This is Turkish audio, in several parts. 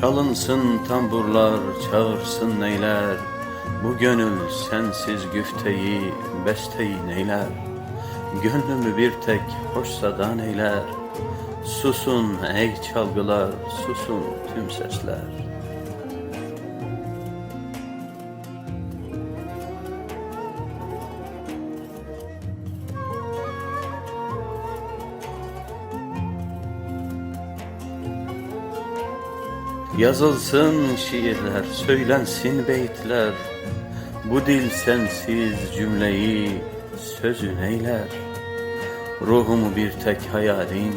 Çalınsın tamburlar, çağırsın neyler? Bu gönül sensiz güfteyi, besteyi neyler? Gönlümü bir tek hoşsa neyler? Susun ey çalgılar, susun tüm sesler Yazılsın şiirler, söylensin beyitler Bu dil sensiz cümleyi sözün eyler Ruhumu bir tek hayalin,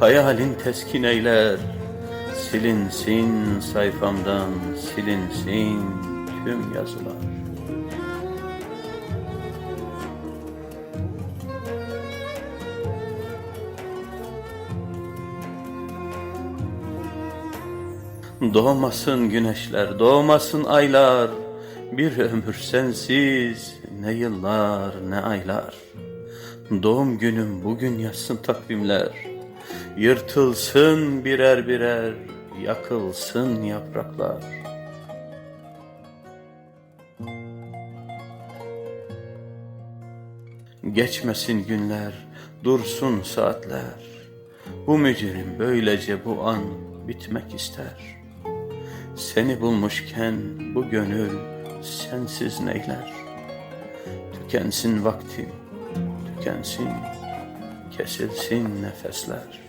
hayalin teskin eyler. Silinsin sayfamdan, silinsin tüm yazılar Doğmasın güneşler, doğmasın aylar. Bir ömür sensiz ne yıllar ne aylar. Doğum günüm bugün yazsın takvimler. Yırtılsın birer birer, yakılsın yapraklar. Geçmesin günler, dursun saatler. Bu mücrim böylece bu an bitmek ister Seni bulmuşken bu gönül sensiz neyler? Tükensin vaktim, tükensin, kesilsin nefesler